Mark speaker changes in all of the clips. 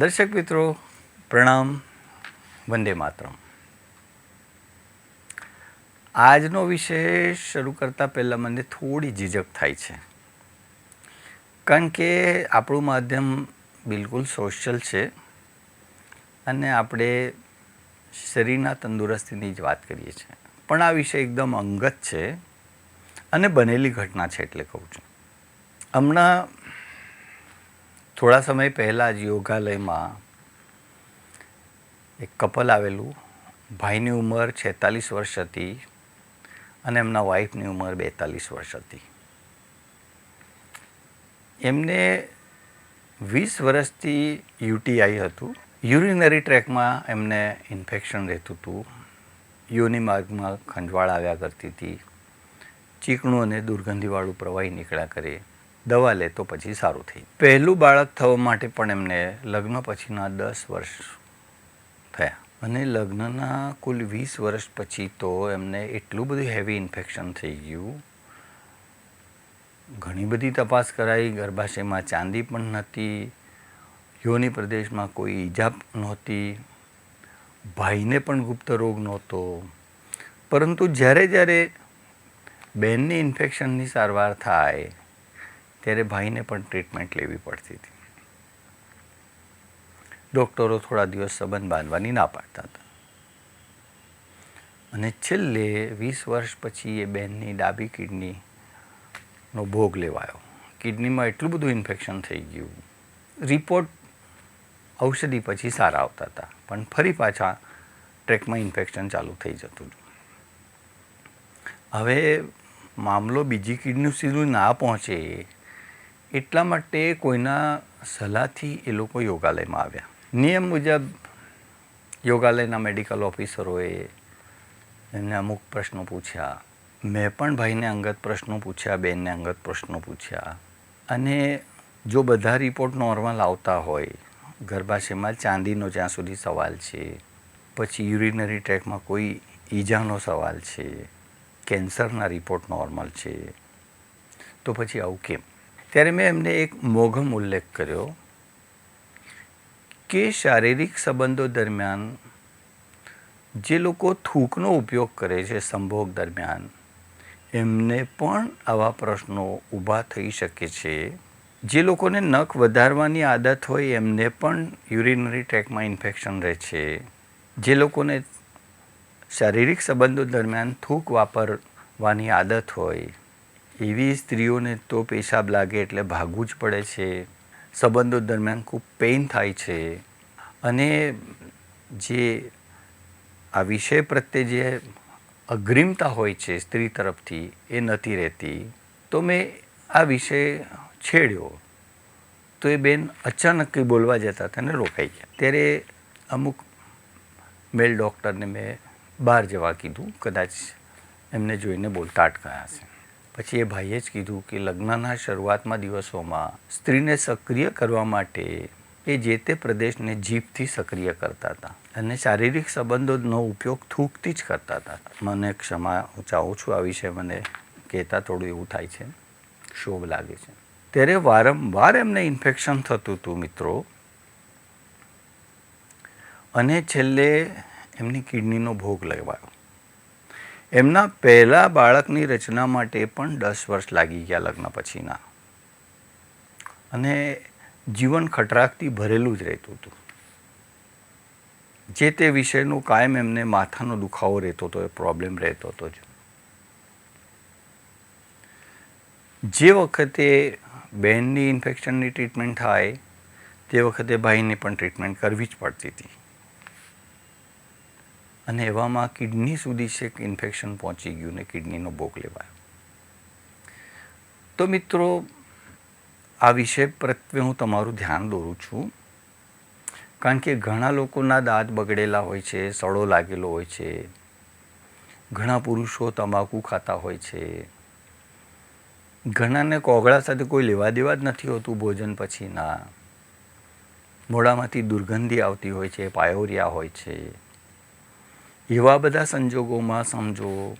Speaker 1: દર્શક મિત્રો, પ્રણામ, વંદે માતરમ. આજનો વિષય શરૂ કરતાં પહેલાં મને થોડી ઝીઝક થાય છે. કારણ કે આપણું માધ્યમ બિલકુલ સોશિયલ છે અને આપણે શરીરના તંદુરસ્તીની જ વાત કરીએ છીએ. પણ આ વિષય એકદમ અંગત છે અને બનેલી ઘટના છે એટલે કહું છું. હમણાં થોડા સમય પહેલાં જ યોગાલયમાં એક કપલ આવેલું. ભાઈની ઉંમર છેતાલીસ વર્ષ હતી અને એમના વાઈફની ઉંમર બેતાલીસ વર્ષ હતી. એમને વીસ વર્ષથી યુટીઆઈ હતું. યુરિનરી ટ્રેકમાં એમને ઇન્ફેક્શન રહેતું હતું. યોની માર્ગમાં ખંજવાળ આવ્યા કરતી હતી. ચીકણું અને દુર્ગંધીવાળું પ્રવાહી નીકળ્યા કરે. દવા લે તો પછી સારું થઈ પહેલું બાળક થવા માટે પણ એમને લગ્ન પછીના દસ વર્ષ થયા. અને લગ્નના કુલ વીસ વર્ષ પછી તો એમને એટલું બધું હેવી ઇન્ફેક્શન થઈ ગયું. ઘણી બધી તપાસ કરાઈ, ગર્ભાશયમાં ચાંદી પણ નહોતી યોની પ્રદેશમાં કોઈ ઈજા નહોતી, ભાઈને પણ ગુપ્ત રોગ નહોતો. પરંતુ જ્યારે જ્યારે બેનની ઇન્ફેક્શનની સારવાર થાય ત્યારે ભાઈને પણ ટ્રીટમેન્ટ લેવી પડતી હતી. ડૉક્ટરો થોડા દિવસ સંબંધ બાંધવાની ના પાડતા હતા. અને છેલ્લે વીસ વર્ષ પછી એ બેનની ડાબી કિડનીનો ભોગ લેવાયો. કિડનીમાં એટલું બધું ઇન્ફેક્શન થઈ ગયું. રિપોર્ટ ઔષધિ પછી સારા આવતા હતા, પણ ફરી પાછા ટ્રેકમાં ઇન્ફેક્શન ચાલુ થઈ જતું હતું. હવે મામલો બીજી કિડની સુધી ના પહોંચે એટલા માટે કોઈના સલાહથી એ લોકો યોગાલયમાં આવ્યા. નિયમ મુજબ યોગાલયના મેડિકલ ઓફિસરોએ એમને અમુક પ્રશ્નો પૂછ્યા. મેં પણ ભાઈને અંગત પ્રશ્નો પૂછ્યા, બેનને અંગત પ્રશ્નો પૂછ્યા. અને જો બધા રિપોર્ટ નોર્મલ આવતા હોય, ગર્ભાશયમાં ચાંદીનો જ્યાં સુધી સવાલ છે, પછી યુરિનરી ટ્રેકમાં કોઈ ઈજાનો સવાલ છે, કેન્સરના રિપોર્ટ નોર્મલ છે, તો પછી આવું કેમ? ત્યારે મેં એમને એક મોઘમ ઉલ્લેખ કર્યો કે શારીરિક સંબંધો દરમિયાન જે લોકો થૂકનો ઉપયોગ કરે છે સંભોગ દરમિયાન, એમને પણ આવા પ્રશ્નો ઊભા થઈ શકે છે. જે લોકોને નખ વધારવાની આદત હોય, એમને પણ યુરિનરી ટ્રેકમાં ઇન્ફેક્શન રહે છે. જે લોકોને શારીરિક સંબંધો દરમિયાન થૂક વાપરવાની આદત હોય એવી સ્ત્રીઓને તો પેશાબ લાગે એટલે ભાગવું જ પડે છે. સંબંધો દરમિયાન ખૂબ પેઇન થાય છે. અને જે આ વિષય પ્રત્યે જે અગ્રિમતા હોય છે સ્ત્રી તરફથી એ નથી રહેતી. તો મેં આ વિષય છેડ્યો. તો એ બેન અચાનક બોલવા જતા હતા અને રોકાઈ ગયા. ત્યારે અમુક મેલ ડૉક્ટરને મેં બહાર જવા કીધું. કદાચ એમને જોઈને બોલતા અટકાયા હશે. પછી એ ભાઈએ જ કીધું કે લગ્નના શરૂઆતમાં દિવસોમાં સ્ત્રીને સક્રિય કરવા માટે એ જે તે પ્રદેશને જીભથી સક્રિય કરતા હતા અને શારીરિક સંબંધોનો ઉપયોગ થૂકથી જ કરતા હતા. મને ક્ષમા, હું ચાહું છું આ વિશે મને કહેતા થોડું એવું થાય છે. શોભ લાગે છે. ત્યારે વારંવાર એમને ઇન્ફેક્શન થતું હતું મિત્રો. અને છેલ્લે એમની કિડનીનો ભોગ લેવાયો. એમના પહેલા બાળકની રચના માટે પણ દસ વર્ષ લાગી ગયા લગ્ન પછીના. અને જીવન ખટરાકથી ભરેલું જ રહેતું હતું. જે તે વિષયનું કાયમ એમને માથાનો દુખાવો રહેતો હતો, એ પ્રોબ્લેમ રહેતો હતો જ. જે વખતે બહેનની ઇન્ફેક્શનની ટ્રીટમેન્ટ થાય, તે વખતે ભાઈને પણ ટ્રીટમેન્ટ કરવી જ પડતી હતી. અને એવામાં કિડની સુધી છેક ઇન્ફેક્શન પહોંચી ગયું ને કિડનીનો ભોગ લેવાયો. તો મિત્રો, આ વિષય પ્રત્યે હું તમારું ધ્યાન દોરું છું. કારણ કે ઘણા લોકોના દાંત બગડેલા હોય છે, સડો લાગેલો હોય છે. ઘણા પુરુષો તમાકુ ખાતા હોય છે. ઘણાને કોગળા સાથે કોઈ લેવા દેવા જ નથી હોતું ભોજન પછીના. મોઢામાંથી દુર્ગંધી આવતી હોય છે, પાયોરિયા હોય છે. એવા બધા સંજોગોમાં સમજો,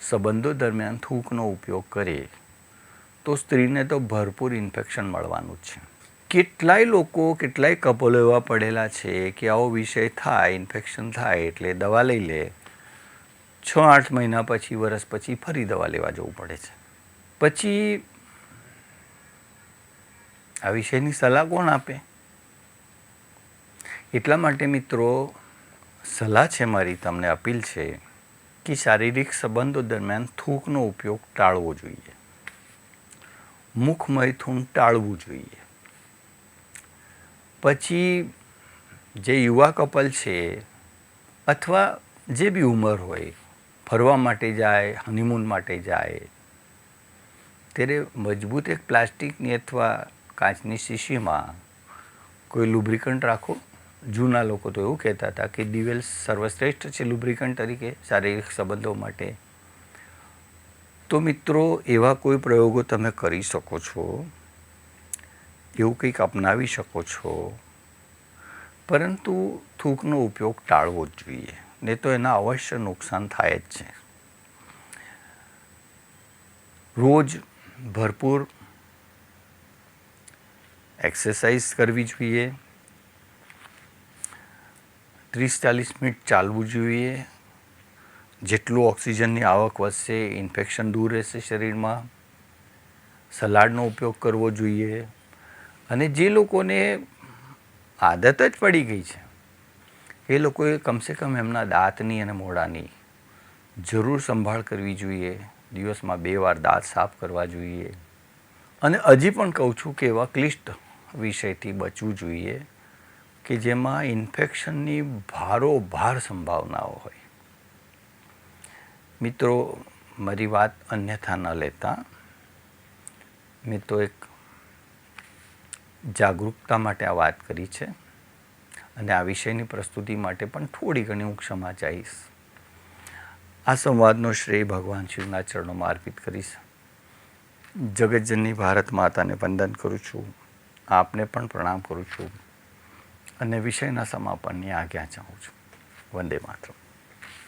Speaker 1: સંબંધો દરમિયાન થૂકનો ઉપયોગ કરે, તો સ્ત્રીને તો ભરપૂર ઇન્ફેક્શન મળવાનું જ છે. કેટલાય લોકો, કેટલાય કપલો એવા પડેલા છે કે આવો વિષય થાય, ઇન્ફેક્શન થાય એટલે દવા લઈ લે. છ આઠ મહિના પછી, વરસ પછી ફરી દવા લેવા જવું પડે છે. પછી આ વિષયની સલાહ કોણ આપે? એટલા માટે મિત્રો સલાહ છે મારી, તમને અપીલ છે કે શારીરિક સંબંધો દરમિયાન થૂંકનો ઉપયોગ ટાળવો જોઈએ. મુખ મૈથુન ટાળવું જોઈએ. પછી જે યુવા કપલ છે અથવા જે બી ઉંમર હોય, ફરવા માટે જાય હનીમૂન માટે જાય, ત્યારે મજબૂત એક પ્લાસ્ટિકની અથવા કાચની શીશીમાં કોઈ લુબ્રિકન્ટ રાખો. જૂના લોકો તો એવું કહેતા હતા કે દિવેલ સર્વશ્રેષ્ઠ છે લુબ્રિકન્ટ તરીકે શારીરિક સંબંધો માટે. તો મિત્રો, એવા કોઈ પ્રયોગો તમે કરી શકો છો? એવું કંઈક અપનાવી શકો છો? પરંતુ થૂકનો ઉપયોગ ટાળવો જ જોઈએ નહીં તો એના અવશ્ય નુકસાન થાય જ છે. રોજ ભરપૂર એક્સરસાઇઝ કરવી જોઈએ ત્રીસ ચાલીસ મિનિટ ચાલવું જોઈએ. જેટલું ઓક્સિજનની આવક વધશે, ઇન્ફેક્શન દૂર રહેશે શરીરમાં. સલાડનો ઉપયોગ કરવો જોઈએ. અને જે લોકોને આદત જ પડી ગઈ છે, એ લોકોએ કમસે કમ એમના દાંતની અને મોઢાની જરૂર સંભાળ કરવી જોઈએ. દિવસમાં બે વાર દાંત સાફ કરવા જોઈએ. અને હજી પણ કહું છું કે એવા ક્લિષ્ટ વિષયથી બચવું જોઈએ. કે જેમાં ઇન્ફેક્શનની ભારોભાર સંભાવનાઓ હોય. મિત્રો, મારી વાત અન્યથા ન લેતા. મેં તો એક જાગૃતતા માટે આ વાત કરી છે અને આ વિષયની પ્રસ્તુતિ માટે પણ થોડી ઘણી હું ક્ષમા ચાહીશ. આ સંવાદનો શ્રેય ભગવાન શિવના ચરણોમાં અર્પિત કરીશ. જગતજનની ભારત માતાને વંદન કરું છું. આપને પણ પ્રણામ કરું છું. અને વિષયના સમાપનની આજ્ઞા ચાહું છું. વંદે માતરમ.